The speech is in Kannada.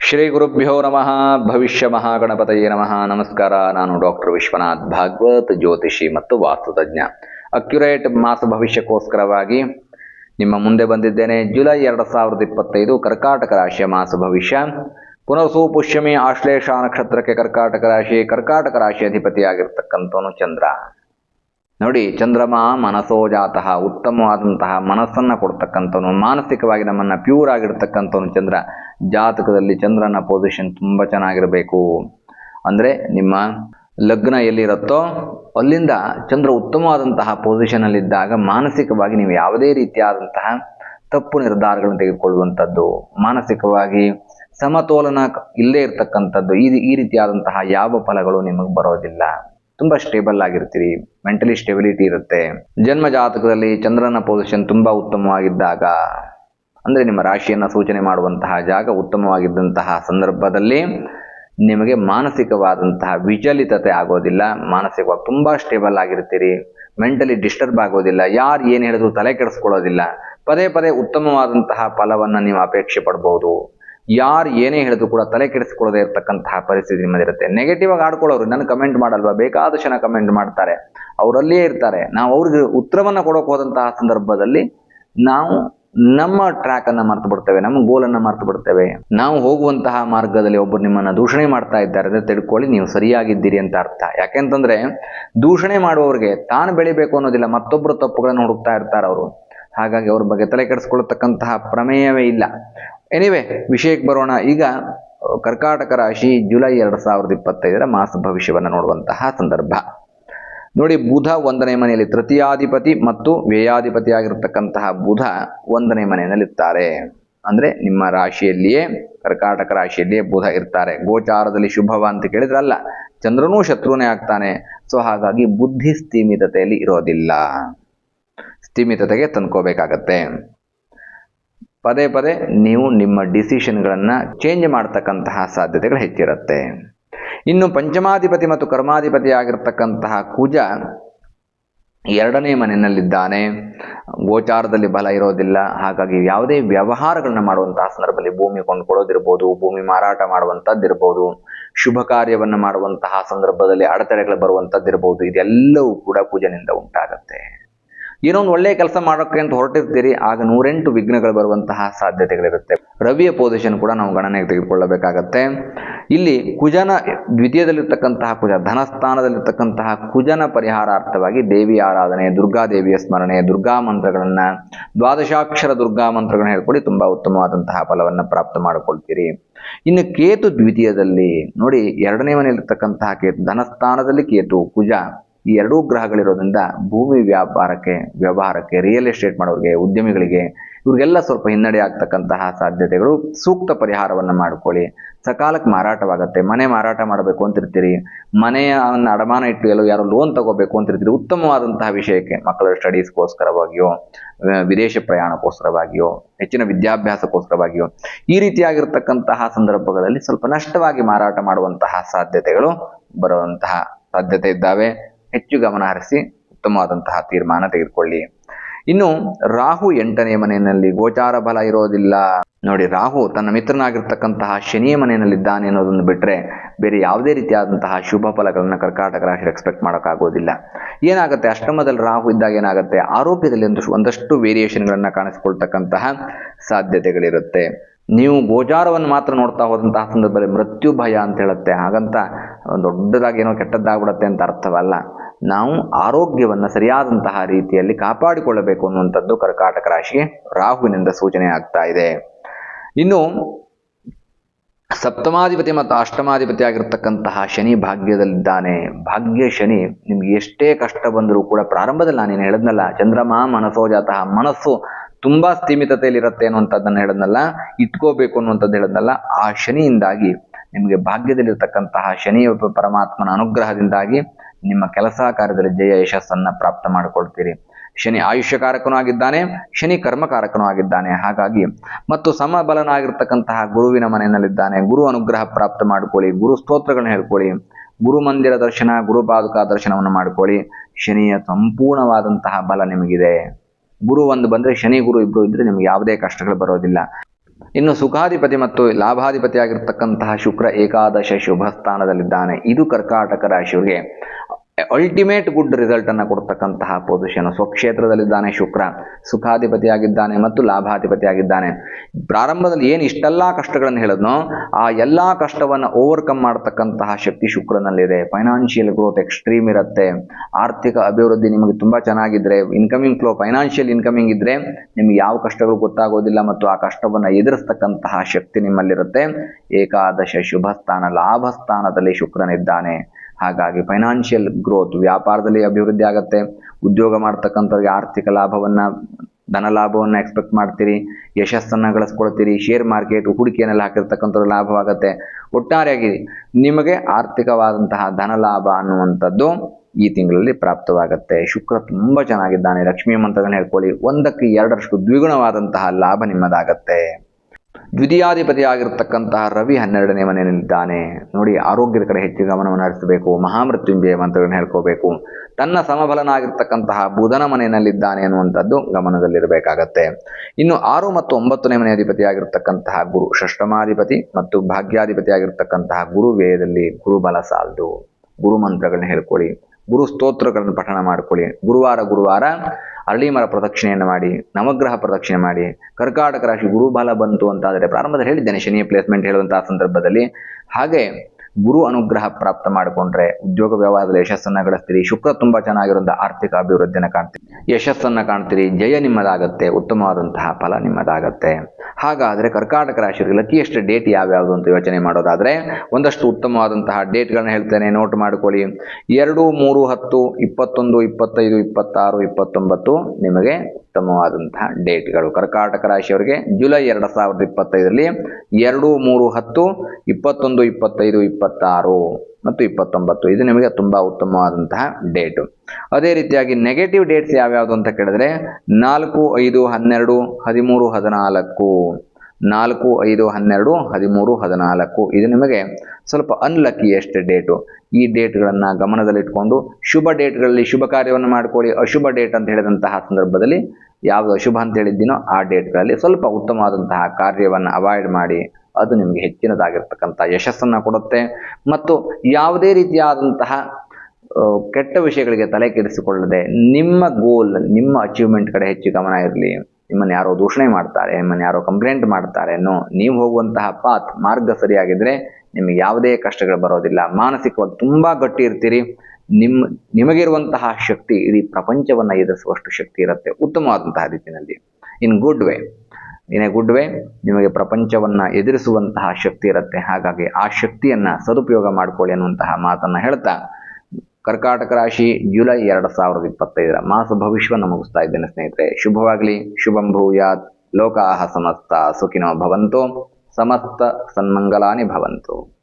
ಶ್ರೀ ಗುರುಭ್ಯೋ ನಮಃ. ಭವಿಷ್ಯ ಮಹಾಗಣಪತಯೇ ನಮಃ. ನಮಸ್ಕಾರ. ನಾನು ಡಾಕ್ಟರ್ ವಿಶ್ವನಾಥ್ ಭಾಗವತ್ ಜ್ಯೋತಿಷಿ ಮತ್ತು ವಾಸ್ತುತಜ್ಞ. ಅಕ್ಯುರೇಟ್ ಮಾಸ ಭವಿಷ್ಯಕ್ಕೋಸ್ಕರವಾಗಿ ನಿಮ್ಮ ಮುಂದೆ ಬಂದಿದ್ದೇನೆ. ಜುಲೈ ಎರಡು ಸಾವಿರದ ಇಪ್ಪತ್ತೈದು ಕರ್ಕಾಟಕ ರಾಶಿಯ ಮಾಸ ಭವಿಷ್ಯ. ಪುನರ್ಸು ಪುಷ್ಯಮಿ ಆಶ್ಲೇಷ ನಕ್ಷತ್ರಕ್ಕೆ ಕರ್ಕಾಟಕ ರಾಶಿ. ಕರ್ಕಾಟಕ ರಾಶಿ ಅಧಿಪತಿಯಾಗಿರ್ತಕ್ಕಂಥವನು ಚಂದ್ರ. ನೋಡಿ, ಚಂದ್ರಮ ಮನಸೋ ಜಾತಃ, ಉತ್ತಮವಾದಂತಹ ಮನಸ್ಸನ್ನು ಕೊಡ್ತಕ್ಕಂಥವನು, ಮಾನಸಿಕವಾಗಿ ನಮ್ಮನ್ನು ಪ್ಯೂರ್ ಆಗಿರ್ತಕ್ಕಂಥವನು ಚಂದ್ರ. ಜಾತಕದಲ್ಲಿ ಚಂದ್ರನ ಪೊಸಿಷನ್ ತುಂಬ ಚೆನ್ನಾಗಿರಬೇಕು. ಅಂದರೆ ನಿಮ್ಮ ಲಗ್ನ ಎಲ್ಲಿರುತ್ತೋ, ಅಲ್ಲಿಂದ ಚಂದ್ರ ಉತ್ತಮವಾದಂತಹ ಪೊಸಿಷನಲ್ಲಿದ್ದಾಗ ಮಾನಸಿಕವಾಗಿ ನೀವು ಯಾವುದೇ ರೀತಿಯಾದಂತಹ ತಪ್ಪು ನಿರ್ಧಾರಗಳನ್ನು ತೆಗೆದುಕೊಳ್ಳುವಂಥದ್ದು, ಮಾನಸಿಕವಾಗಿ ಸಮತೋಲನ ಇಲ್ಲೇ ಇರತಕ್ಕಂಥದ್ದು, ಈ ಈ ರೀತಿಯಾದಂತಹ ಯಾವ ಫಲಗಳು ನಿಮಗೆ ಬರೋದಿಲ್ಲ. ತುಂಬ ಸ್ಟೇಬಲ್ ಆಗಿರ್ತೀರಿ ಮೆಂಟಲಿ ಸ್ಟೆಬಿಲಿಟಿ ಇರುತ್ತೆ. ಜನ್ಮ ಜಾತಕದಲ್ಲಿ ಚಂದ್ರನ ಪೊಸಿಷನ್ ತುಂಬಾ ಉತ್ತಮವಾಗಿದ್ದಾಗ, ಅಂದರೆ ನಿಮ್ಮ ರಾಶಿಯನ್ನು ಸೂಚನೆ ಮಾಡುವಂತಹ ಜಾಗ ಉತ್ತಮವಾಗಿದ್ದಂತಹ ಸಂದರ್ಭದಲ್ಲಿ ನಿಮಗೆ ಮಾನಸಿಕವಾದಂತಹ ವಿಚಲಿತತೆ ಆಗೋದಿಲ್ಲ, ಮಾನಸಿಕವಾಗಿ ತುಂಬ ಸ್ಟೇಬಲ್ ಆಗಿರ್ತೀರಿ ಮೆಂಟಲಿ ಡಿಸ್ಟರ್ಬ್ ಆಗೋದಿಲ್ಲ, ಯಾರು ಏನು ಹೇಳಿದ್ರು ತಲೆ ಕೆಡಿಸ್ಕೊಳ್ಳೋದಿಲ್ಲ, ಪದೇ ಪದೇ ಉತ್ತಮವಾದಂತಹ ಫಲವನ್ನು ನೀವು ಅಪೇಕ್ಷೆ ಪಡ್ಬೋದು. ಯಾರು ಏನೇ ಹೇಳಿದ್ರು ಕೂಡ ತಲೆ ಕೆಡಿಸ್ಕೊಳ್ಳದೆ ಇರತಕ್ಕಂತಹ ಪರಿಸ್ಥಿತಿ ನಿಮ್ಮದಿರುತ್ತೆ ನೆಗೆಟಿವ್ ಆಗಿ ಆಡ್ಕೊಳ್ಳೋರು ನನ್ನ ಕಮೆಂಟ್ ಮಾಡಲ್ವಾ? ಬೇಕಾದಷ್ಟು ಜನ ಕಮೆಂಟ್ ಮಾಡ್ತಾರೆ. ಅವರಲ್ಲಿಯೇ ಇರ್ತಾರೆ. ನಾವು ಅವ್ರಿಗೆ ಉತ್ತರವನ್ನು ಕೊಡೋಕೆ ಹೋದಂತಹ ಸಂದರ್ಭದಲ್ಲಿ ನಾವು ನಮ್ಮ ಟ್ರ್ಯಾಕ್ ಅನ್ನ ಮರ್ತು ಬಿಡ್ತೇವೆ, ನಮ್ಮ ಗೋಲನ್ನು ಮರ್ತು ಬಿಡ್ತೇವೆ. ನಾವು ಹೋಗುವಂತಹ ಮಾರ್ಗದಲ್ಲಿ ಒಬ್ಬರು ನಿಮ್ಮನ್ನ ದೂಷಣೆ ಮಾಡ್ತಾ ಇದ್ದಾರೆ ಅಂದ್ರೆ ತಿಳ್ಕೊಳ್ಳಿ, ನೀವು ಸರಿಯಾಗಿದ್ದೀರಿ ಅಂತ ಅರ್ಥ. ಯಾಕೆಂತಂದ್ರೆ ದೂಷಣೆ ಮಾಡುವವರಿಗೆ ತಾನು ಬೆಳಿಬೇಕು ಅನ್ನೋದಿಲ್ಲ ಮತ್ತೊಬ್ಬರು ತಪ್ಪುಗಳನ್ನು ಹುಡುಕ್ತಾ ಇರ್ತಾರೆ ಅವರು. ಹಾಗಾಗಿ ಅವ್ರ ಬಗ್ಗೆ ತಲೆ ಕೆಡಿಸ್ಕೊಳ್ತಕ್ಕಂತಹ ಪ್ರಮೇಯವೇ ಇಲ್ಲ. ಎನಿವೆ ವಿಷಯಕ್ಕೆ ಬರೋಣ. ಈಗ, ಕರ್ಕಾಟಕ ರಾಶಿ ಜುಲೈ ಎರಡು ಸಾವಿರದ ಇಪ್ಪತ್ತೈದರ ಮಾಸ ಭವಿಷ್ಯವನ್ನು ನೋಡುವಂತಹ ಸಂದರ್ಭ. ನೋಡಿ, ಬುಧ ಒಂದನೇ ಮನೆಯಲ್ಲಿ ತೃತೀಯಾಧಿಪತಿ ಮತ್ತು ವ್ಯಯಾಧಿಪತಿ ಆಗಿರತಕ್ಕಂತಹ ಬುಧ ಒಂದನೇ ಮನೆಯಲ್ಲಿರ್ತಾರೆ. ಅಂದರೆ, ನಿಮ್ಮ ರಾಶಿಯಲ್ಲಿಯೇ, ಕರ್ಕಾಟಕ ರಾಶಿಯಲ್ಲಿಯೇ ಬುಧ ಇರ್ತಾರೆ. ಗೋಚಾರದಲ್ಲಿ ಶುಭವ ಅಂತ ಕೇಳಿದ್ರೆ ಅಲ್ಲ ಚಂದ್ರನೂ ಶತ್ರುನೇ ಆಗ್ತಾನೆ. ಸೊ ಹಾಗಾಗಿ ಬುದ್ಧಿ ಸ್ಥೀಮಿತತೆಯಲ್ಲಿ ಇರೋದಿಲ್ಲ. ಸ್ಥೀಮಿತತೆಗೆ ತಂದ್ಕೋಬೇಕಾಗತ್ತೆ. ಪದೇ ಪದೇ ನೀವು ನಿಮ್ಮ ಡಿಸಿಷನ್ಗಳನ್ನು ಚೇಂಜ್ ಮಾಡ್ತಕ್ಕಂತಹ ಸಾಧ್ಯತೆಗಳು ಹೆಚ್ಚಿರುತ್ತೆ. ಇನ್ನು ಪಂಚಮಾಧಿಪತಿ ಮತ್ತು ಕರ್ಮಾಧಿಪತಿ ಆಗಿರ್ತಕ್ಕಂತಹ ಕುಜ ಎರಡನೇ ಮನೆಯಲ್ಲಿದ್ದಾನೆ. ಗೋಚಾರದಲ್ಲಿ ಬಲ ಇರೋದಿಲ್ಲ. ಹಾಗಾಗಿ ಯಾವುದೇ ವ್ಯವಹಾರಗಳನ್ನ ಮಾಡುವಂತಹ ಸಂದರ್ಭದಲ್ಲಿ ಭೂಮಿ ಕೊಂಡ್ಕೊಳ್ಳೋದಿರ್ಬೋದು, ಭೂಮಿ ಮಾರಾಟ ಮಾಡುವಂಥದ್ದಿರ್ಬೋದು, ಶುಭ ಕಾರ್ಯವನ್ನು ಮಾಡುವಂತಹ ಸಂದರ್ಭದಲ್ಲಿ ಅಡೆತಡೆಗಳು ಬರುವಂಥದ್ದಿರ್ಬೋದು, ಇದೆಲ್ಲವೂ ಕೂಡ ಕುಜನಿಂದ ಉಂಟಾಗತ್ತೆ. ಏನೋ ಒಳ್ಳೆಯ ಕೆಲಸ ಮಾಡೋಕ್ಕೆ ಅಂತ ಹೊರಟಿರ್ತೀರಿ ಆಗ ನೂರೆಂಟು ವಿಘ್ನಗಳು ಬರುವಂತಹ ಸಾಧ್ಯತೆಗಳಿರುತ್ತೆ. ರವಿಯ ಪೊಸಿಷನ್ ಕೂಡ ನಾವು ಗಣನೆಗೆ ತೆಗೆದುಕೊಳ್ಳಬೇಕಾಗತ್ತೆ. ಇಲ್ಲಿ ಕುಜನ ದ್ವಿತೀಯದಲ್ಲಿರ್ತಕ್ಕಂತಹ ಕುಜ, ಧನಸ್ಥಾನದಲ್ಲಿರ್ತಕ್ಕಂತಹ ಕುಜನ ಪರಿಹಾರಾರ್ಥವಾಗಿ ದೇವಿ ಆರಾಧನೆ ದುರ್ಗಾದೇವಿಯ ಸ್ಮರಣೆ, ದುರ್ಗಾ ಮಂತ್ರಗಳನ್ನು, ದ್ವಾದಶಾಕ್ಷರ ದುರ್ಗಾ ಮಂತ್ರಗಳನ್ನ ಹೇಳ್ಕೊಳ್ಳಿ, ತುಂಬ ಉತ್ತಮವಾದಂತಹ ಫಲವನ್ನು ಪ್ರಾಪ್ತ ಮಾಡಿಕೊಳ್ತೀರಿ. ಇನ್ನು ಕೇತು ದ್ವಿತೀಯದಲ್ಲಿ ನೋಡಿ, ಎರಡನೇ ಮನೆಯಲ್ಲಿರ್ತಕ್ಕಂತಹ ಕೇತು, ಧನಸ್ಥಾನದಲ್ಲಿ ಕೇತು, ಕುಜ. ಈ ಎರಡೂ ಗ್ರಹಗಳಿರೋದ್ರಿಂದ ಭೂಮಿ ವ್ಯಾಪಾರಕ್ಕೆ, ವ್ಯವಹಾರಕ್ಕೆ ರಿಯಲ್ ಎಸ್ಟೇಟ್ ಮಾಡೋರಿಗೆ, ಉದ್ಯಮಿಗಳಿಗೆ ಇವ್ರಿಗೆಲ್ಲ ಸ್ವಲ್ಪ ಹಿನ್ನಡೆ ಆಗ್ತಕ್ಕಂತಹ ಸಾಧ್ಯತೆಗಳು. ಸೂಕ್ತ ಪರಿಹಾರವನ್ನು ಮಾಡಿಕೊಳ್ಳಿ. ಸಕಾಲಕ್ಕೆ ಮಾರಾಟವಾಗುತ್ತೆ. ಮನೆ ಮಾರಾಟ ಮಾಡಬೇಕು ಅಂತಿರ್ತೀರಿ. ಮನೆಯನ್ನು ಅಡಮಾನ ಇಟ್ಟು ಎಲ್ಲೋ ಯಾರೋ ಲೋನ್ ತಗೋಬೇಕು ಅಂತಿರ್ತೀರಿ. ಉತ್ತಮವಾದಂತಹ ವಿಷಯಕ್ಕೆ ಮಕ್ಕಳ ಸ್ಟಡೀಸ್ಗೋಸ್ಕರವಾಗಿಯೋ ವಿದೇಶ ಪ್ರಯಾಣಕ್ಕೋಸ್ಕರವಾಗಿಯೋ, ಹೆಚ್ಚಿನ ವಿದ್ಯಾಭ್ಯಾಸಕ್ಕೋಸ್ಕರವಾಗಿಯೋ ಈ ರೀತಿಯಾಗಿರ್ತಕ್ಕಂತಹ ಸಂದರ್ಭಗಳಲ್ಲಿ ಸ್ವಲ್ಪ ನಷ್ಟವಾಗಿ ಮಾರಾಟ ಮಾಡುವಂತಹ ಸಾಧ್ಯತೆಗಳು ಬರುವಂತಹ ಸಾಧ್ಯತೆ ಇದ್ದಾವೆ. ಹೆಚ್ಚು ಗಮನ ಹರಿಸಿ ಉತ್ತಮವಾದಂತಹ ತೀರ್ಮಾನ ತೆಗೆದುಕೊಳ್ಳಿ. ಇನ್ನು ರಾಹು ಎಂಟನೇ ಮನೆಯಲ್ಲಿ ಗೋಚಾರ ಬಲ ಇರೋದಿಲ್ಲ. ನೋಡಿ, ರಾಹು ತನ್ನ ಮಿತ್ರನಾಗಿರ್ತಕ್ಕಂತಹ ಶನಿಯ ಮನೆಯಲ್ಲಿದ್ದಾನೆ ಅನ್ನೋದನ್ನು ಬಿಟ್ಟರೆ ಬೇರೆ ಯಾವುದೇ ರೀತಿಯಾದಂತಹ ಶುಭ ಫಲಗಳನ್ನು ಕರ್ಕಾಟಕ ರಾಶಿ ಎಕ್ಸ್ಪೆಕ್ಟ್ ಮಾಡೋಕ್ಕಾಗೋದಿಲ್ಲ. ಏನಾಗುತ್ತೆ? ಅಷ್ಟಮದಲ್ಲಿ ರಾಹು ಇದ್ದಾಗ ಏನಾಗುತ್ತೆ? ಆರೋಗ್ಯದಲ್ಲಿ ಒಂದು ಒಂದಷ್ಟು ವೇರಿಯೇಷನ್ಗಳನ್ನು ಕಾಣಿಸಿಕೊಳ್ತಕ್ಕಂತಹ ಸಾಧ್ಯತೆಗಳಿರುತ್ತೆ. ನೀವು ಗೋಚಾರವನ್ನು ಮಾತ್ರ ನೋಡ್ತಾ ಹೋದಂತಹ ಸಂದರ್ಭದಲ್ಲಿ ಮೃತ್ಯು ಭಯ ಅಂತ ಹೇಳುತ್ತೆ. ಹಾಗಂತ ದೊಡ್ಡದಾಗಿ ಏನೋ ಕೆಟ್ಟದ್ದಾಗ್ಬಿಡುತ್ತೆ ಅಂತ ಅರ್ಥವಲ್ಲ. ನಾವು ಆರೋಗ್ಯವನ್ನು ಸರಿಯಾದಂತಹ ರೀತಿಯಲ್ಲಿ ಕಾಪಾಡಿಕೊಳ್ಳಬೇಕು ಅನ್ನುವಂಥದ್ದು ಕರ್ಕಾಟಕ ರಾಶಿಗೆ ರಾಹುವಿನಿಂದ ಸೂಚನೆ ಆಗ್ತಾ ಇದೆ. ಇನ್ನು ಸಪ್ತಮಾಧಿಪತಿ ಮತ್ತು ಅಷ್ಟಮಾಧಿಪತಿ ಆಗಿರ್ತಕ್ಕಂತಹ ಶನಿ ಭಾಗ್ಯದಲ್ಲಿದ್ದಾನೆ. ಭಾಗ್ಯ ಶನಿ ನಿಮ್ಗೆ ಎಷ್ಟೇ ಕಷ್ಟ ಬಂದರೂ ಕೂಡ ಪ್ರಾರಂಭದಲ್ಲಿ ನಾನೇನು ಹೇಳಿದ್ನಲ್ಲ, ಚಂದ್ರಮಾ ಮನಸ್ಸೋ ಮನಸ್ಸು ತುಂಬಾ ಸ್ಥೀಮಿತತೆಯಲ್ಲಿ ಇರುತ್ತೆ ಅನ್ನುವಂಥದ್ದನ್ನು ಹೇಳದ್ನಲ್ಲ, ಇಟ್ಕೋಬೇಕು ಅನ್ನುವಂಥದ್ದು ಹೇಳದ್ನಲ್ಲ, ಆ ಶನಿಯಿಂದಾಗಿ ನಿಮಗೆ ಭಾಗ್ಯದಲ್ಲಿರ್ತಕ್ಕಂತಹ ಶನಿ ಪರಮಾತ್ಮನ ಅನುಗ್ರಹದಿಂದಾಗಿ ನಿಮ್ಮ ಕೆಲಸ ಕಾರ್ಯದಲ್ಲಿ ಜಯ ಯಶಸ್ಸನ್ನ ಪ್ರಾಪ್ತ ಮಾಡಿಕೊಳ್ತೀರಿ ಶನಿ ಆಯುಷ್ಯಕಾರಕನೂ ಆಗಿದ್ದಾನೆ ಶನಿ ಕರ್ಮಕಾರಕನೂ ಆಗಿದ್ದಾನೆ ಹಾಗಾಗಿ ಮತ್ತು ಸಮಬಲನಾಗಿರ್ತಕ್ಕಂತಹ ಗುರುವಿನ ಮನೆಯಲ್ಲಿದ್ದಾನೆ. ಗುರು ಅನುಗ್ರಹ ಪ್ರಾಪ್ತ ಮಾಡ್ಕೊಳ್ಳಿ, ಗುರು ಸ್ತೋತ್ರಗಳನ್ನ ಹೇಳ್ಕೊಳ್ಳಿ, ಗುರು ಮಂದಿರ ದರ್ಶನ, ಗುರು ಪಾದುಕಾ ದರ್ಶನವನ್ನು ಮಾಡಿಕೊಳ್ಳಿ. ಶನಿಯ ಸಂಪೂರ್ಣವಾದಂತಹ ಬಲ ನಿಮಗಿದೆ. ಗುರು ಒಂದು ಬಂದ್ರೆ ಶನಿ ಗುರು ಇಬ್ಬರು ಇದ್ದರೆ ನಿಮ್ಗೆ ಯಾವುದೇ ಕಷ್ಟಗಳು ಬರೋದಿಲ್ಲ. ಇನ್ನು ಸುಖಾಧಿಪತಿ ಮತ್ತು ಲಾಭಾಧಿಪತಿ ಆಗಿರ್ತಕ್ಕಂತಹ ಶುಕ್ರ ಏಕಾದಶ ಶುಭ ಸ್ಥಾನದಲ್ಲಿದ್ದಾನೆ ಇದು ಕರ್ಕಾಟಕ ರಾಶಿಯವರಿಗೆ ಅಲ್ಟಿಮೇಟ್ ಗುಡ್ ರಿಸಲ್ಟ್ ಅನ್ನು ಕೊಡ್ತಕ್ಕಂತಹ ಪೊಸಿಷನ್ ಸ್ವಕ್ಷೇತ್ರದಲ್ಲಿದ್ದಾನೆ ಶುಕ್ರ, ಸುಖಾಧಿಪತಿಯಾಗಿದ್ದಾನೆ ಮತ್ತು ಲಾಭಾಧಿಪತಿಯಾಗಿದ್ದಾನೆ. ಪ್ರಾರಂಭದಲ್ಲಿ ಏನು ಇಷ್ಟೆಲ್ಲ ಕಷ್ಟಗಳನ್ನು ಹೇಳಿದ್ನೋ, ಆ ಎಲ್ಲ ಕಷ್ಟವನ್ನು ಓವರ್ಕಮ್ ಮಾಡತಕ್ಕಂತಹ ಶಕ್ತಿ ಶುಕ್ರನಲ್ಲಿದೆ. ಫೈನಾನ್ಷಿಯಲ್ ಗ್ರೋತ್ ಎಕ್ಸ್ಟ್ರೀಮ್ ಇರುತ್ತೆ. ಆರ್ಥಿಕ ಅಭಿವೃದ್ಧಿ ನಿಮಗೆ ತುಂಬ ಚೆನ್ನಾಗಿದ್ರೆ ಇನ್ಕಮಿಂಗ್ ಫ್ಲೋ ಫೈನಾನ್ಷಿಯಲ್ ಇನ್ಕಮಿಂಗ್ ಇದ್ದರೆ ನಿಮ್ಗೆ ಯಾವ ಕಷ್ಟಗಳು ಗೊತ್ತಾಗೋದಿಲ್ಲ ಮತ್ತು ಆ ಕಷ್ಟವನ್ನು ಎದುರಿಸ್ತಕ್ಕಂತಹ ಶಕ್ತಿ ನಿಮ್ಮಲ್ಲಿರುತ್ತೆ. ಏಕಾದಶ ಶುಭ ಸ್ಥಾನ ಲಾಭ ಸ್ಥಾನದಲ್ಲಿ ಶುಕ್ರನಿದ್ದಾನೆ. ಹಾಗಾಗಿ ಫೈನಾನ್ಷಿಯಲ್ ಗ್ರೋತ್ ವ್ಯಾಪಾರದಲ್ಲಿ ಅಭಿವೃದ್ಧಿ ಆಗುತ್ತೆ. ಉದ್ಯೋಗ ಮಾಡ್ತಕ್ಕಂಥವ್ರಿಗೆ ಆರ್ಥಿಕ ಲಾಭವನ್ನು, ಧನ ಲಾಭವನ್ನು ಎಕ್ಸ್ಪೆಕ್ಟ್ ಮಾಡ್ತೀರಿ. ಯಶಸ್ಸನ್ನು ಗಳಿಸ್ಕೊಳ್ತೀರಿ. Share market ಹೂಡಿಕೆಯನ್ನೆಲ್ಲ ಹಾಕಿರ್ತಕ್ಕಂಥವ್ರು ಲಾಭವಾಗುತ್ತೆ. ಒಟ್ಟಾರೆಯಾಗಿ ನಿಮಗೆ ಆರ್ಥಿಕವಾದಂತಹ ಧನ ಲಾಭ ಅನ್ನುವಂಥದ್ದು ಈ ತಿಂಗಳಲ್ಲಿ ಪ್ರಾಪ್ತವಾಗುತ್ತೆ. ಶುಕ್ರ ತುಂಬ ಚೆನ್ನಾಗಿದ್ದಾನೆ. ಲಕ್ಷ್ಮೀ ಮಂತ್ರಗಳನ್ನ ಹೇಳ್ಕೊಳ್ಳಿ. ಒಂದಕ್ಕೆ ಎರಡರಷ್ಟು ದ್ವಿಗುಣವಾದಂತಹ ಲಾಭ ನಿಮ್ಮದಾಗತ್ತೆ. ದ್ವಿತೀಯಾಧಿಪತಿ ಆಗಿರತಕ್ಕಂತಹ ರವಿ ಹನ್ನೆರಡನೇ ಮನೆಯಲ್ಲಿದ್ದಾನೆ. ನೋಡಿ, ಆರೋಗ್ಯದ ಕಡೆ ಹೆಚ್ಚು ಗಮನವನ್ನು ಹರಿಸಬೇಕು, ಮಹಾಮೃತ್ಯುಂಜಯ ಮಂತ್ರಗಳನ್ನು ಹೇಳ್ಕೋಬೇಕು. ತನ್ನ ಸಮಬಲನಾಗಿರ್ತಕ್ಕಂತಹ ಬುಧನ ಮನೆಯಲ್ಲಿದ್ದಾನೆ ಅನ್ನುವಂಥದ್ದು ಗಮನದಲ್ಲಿರಬೇಕಾಗತ್ತೆ. ಇನ್ನು ಆರು ಮತ್ತು ಒಂಬತ್ತನೇ ಮನೆ ಅಧಿಪತಿ ಆಗಿರ್ತಕ್ಕಂತಹ ಗುರು ಷಷ್ಟಮಾಧಿಪತಿ ಮತ್ತು ಭಾಗ್ಯಾಧಿಪತಿ ಆಗಿರ್ತಕ್ಕಂತಹ ಗುರು ವ್ಯಯದಲ್ಲಿ ಗುರುಬಲ ಸಾಲದು. ಗುರು ಮಂತ್ರಗಳನ್ನ ಹೇಳ್ಕೊಳ್ಳಿ, ಗುರು ಸ್ತೋತ್ರಗಳನ್ನು ಪಠಣ ಮಾಡ್ಕೊಳ್ಳಿ. ಗುರುವಾರ ಗುರುವಾರ ಅರಳಿ ಮರ ಪ್ರದಕ್ಷಿಣೆಯನ್ನು ಮಾಡಿ, ನವಗ್ರಹ ಪ್ರದಕ್ಷಿಣೆ ಮಾಡಿ, ಕರ್ಕಾಟಕ ರಾಶಿ ಗುರುಬಲ ಬಂತು ಅಂತಾದರೆ ಪ್ರಾರಂಭದಲ್ಲಿ ಹೇಳಿದ್ದೇನೆ, ಶನಿಯ ಪ್ಲೇಸ್ಮೆಂಟ್ ಹೇಳುವಂತಹ ಸಂದರ್ಭದಲ್ಲಿ. ಹಾಗೆ ಗುರು ಅನುಗ್ರಹ ಪ್ರಾಪ್ತ ಮಾಡಿಕೊಂಡ್ರೆ ಉದ್ಯೋಗ ವ್ಯವಹಾರದಲ್ಲಿ ಯಶಸ್ಸನ್ನು ಗಳಿಸ್ತೀರಿ, ಶುಕ್ರ ತುಂಬ ಚೆನ್ನಾಗಿರುವಂತಹ ಆರ್ಥಿಕ ಅಭಿವೃದ್ಧಿಯನ್ನು ಕಾಣ್ತೀರಿ. ಯಶಸ್ಸನ್ನು ಕಾಣ್ತೀರಿ, ಜಯ ನಿಮ್ಮದಾಗತ್ತೆ, ಉತ್ತಮವಾದಂತಹ ಫಲ ನಿಮ್ಮದಾಗತ್ತೆ. ಹಾಗಾದರೆ ಕರ್ಕಾಟಕ ರಾಶಿಯವರಿಗೆ ಲಕ್ಕಿಯೆಸ್ಟ್ ಡೇಟ್ ಯಾವ್ಯಾವುದು ಅಂತ ಯೋಚನೆ ಮಾಡೋದಾದರೆ ಒಂದಷ್ಟು ಉತ್ತಮವಾದಂತಹ ಡೇಟ್ಗಳನ್ನ ಹೇಳ್ತೇನೆ. ನೋಟ್ ಮಾಡ್ಕೊಳ್ಳಿ. ಎರಡು, ಮೂರು, ಹತ್ತು, ಇಪ್ಪತ್ತೊಂದು, ಇಪ್ಪತ್ತೈದು, ಇಪ್ಪತ್ತಾರು, ಇಪ್ಪತ್ತೊಂಬತ್ತು ನಿಮಗೆ ಉತ್ತಮವಾದಂತಹ ಡೇಟ್ಗಳು ಕರ್ಕಾಟಕ ರಾಶಿಯವರಿಗೆ ಜುಲೈ ಎರಡು ಸಾವಿರದ ಇಪ್ಪತ್ತೈದರಲ್ಲಿ ಎರಡು, ಮೂರು, ಹತ್ತು ಇಪ್ಪತ್ತೊಂದು, ಇಪ್ಪತ್ತೈದು, ಇಪ್ಪತ್ತಾರು ಮತ್ತು ಇಪ್ಪತ್ತೊಂಬತ್ತು. ಇದು ನಿಮಗೆ ತುಂಬ ಉತ್ತಮವಾದಂತಹ ಡೇಟು ಅದೇ ರೀತಿಯಾಗಿ ನೆಗೆಟಿವ್ ಡೇಟ್ಸ್ ಯಾವ್ಯಾವುದು ಅಂತ ಕೇಳಿದ್ರೆ, ನಾಲ್ಕು, ಐದು, ಹನ್ನೆರಡು, ಹದಿಮೂರು, ಹದಿನಾಲ್ಕು. ನಾಲ್ಕು, ಐದು, ಹನ್ನೆರಡು, ಹದಿಮೂರು, ಹದಿನಾಲ್ಕು. ಇದು ನಿಮಗೆ ಸ್ವಲ್ಪ ಅನ್ಲಕ್ಕಿಯೆಸ್ಟ್ ಡೇಟು ಈ ಡೇಟ್ಗಳನ್ನು ಗಮನದಲ್ಲಿಟ್ಕೊಂಡು ಶುಭ ಡೇಟ್ಗಳಲ್ಲಿ ಶುಭ ಕಾರ್ಯವನ್ನು ಮಾಡಿಕೊಳ್ಳಿ, ಅಶುಭ ಡೇಟ್ ಅಂತ ಹೇಳಿದಂತಹ ಸಂದರ್ಭದಲ್ಲಿ ಯಾವುದು ಅಶುಭ ಅಂತ ಹೇಳಿದ್ದೀನೋ ಆ ಡೇಟ್ಗಳಲ್ಲಿ ಸ್ವಲ್ಪ ಉತ್ತಮವಾದಂತಹ ಕಾರ್ಯವನ್ನು ಅವಾಯ್ಡ್ ಮಾಡಿ. ಅದು ನಿಮಗೆ ಹೆಚ್ಚಿನದಾಗಿರ್ತಕ್ಕಂಥ ಯಶಸ್ಸನ್ನು ಕೊಡುತ್ತೆ. ಮತ್ತು ಯಾವುದೇ ರೀತಿಯಾದಂತಹ ಕೆಟ್ಟ ವಿಷಯಗಳಿಗೆ ತಲೆ ಕೆಡಿಸಿಕೊಳ್ಳದೆ ನಿಮ್ಮ ಗೋಲ್ ನಿಮ್ಮ ಅಚೀವ್ಮೆಂಟ್ ಕಡೆ ಹೆಚ್ಚು ಗಮನ ಇರಲಿ. ನಿಮ್ಮನ್ನು ಯಾರೋ ದೂಷಣೆ ಮಾಡ್ತಾರೆ, ನಿಮ್ಮನ್ನು ಯಾರೋ ಕಂಪ್ಲೇಂಟ್ ಮಾಡ್ತಾರೆ ಅನ್ನೋ ನೀವು ಹೋಗುವಂತಹ ಪಾತ್ ಮಾರ್ಗ ಸರಿಯಾಗಿದ್ದರೆ ನಿಮಗೆ ಯಾವುದೇ ಕಷ್ಟಗಳು ಬರೋದಿಲ್ಲ. ಮಾನಸಿಕವಾಗಿ ತುಂಬ ಗಟ್ಟಿ ಇರ್ತೀರಿ. ನಿಮ್ಮ ನಿಮಗಿರುವಂತಹ ಶಕ್ತಿ ಇಡೀ ಪ್ರಪಂಚವನ್ನು ಎದುರಿಸುವಷ್ಟು ಶಕ್ತಿ ಇರುತ್ತೆ ಉತ್ತಮವಾದಂತಹ ರೀತಿಯಲ್ಲಿ in good way in a good way ನಿಮಗೆ ಪ್ರಪಂಚವನ್ನು ಎದುರಿಸುವಂತಹ ಶಕ್ತಿ ಇರುತ್ತೆ. ಹಾಗಾಗಿ ಆ ಶಕ್ತಿಯನ್ನು ಸದುಪಯೋಗ ಮಾಡಿಕೊಳ್ಳಿ ಅನ್ನುವಂತಹ ಮಾತನ್ನು ಹೇಳ್ತಾ ಕರ್ಕಾಟಕ ರಾಶಿ ಜುಲೈ ಎರಡು ಸಾವಿರದ ಇಪ್ಪತ್ತೈದರ ಮಾಸ ಭವಿಷ್ಯವನ್ನು ಮುಗಿಸ್ತಾ ಇದ್ದೇನೆ ಸ್ನೇಹಿತರೆ. ಶುಭವಾಗಲಿ, ಶುಭಂ ಭೂಯಾತ್, ಲೋಕಾಹ ಸಮಸ್ತ ಸುಖಿನೋ ಭವಂತು, ಸಮಸ್ತ ಸನ್ಮಂಗಲಾನಿ ಭವಂತು.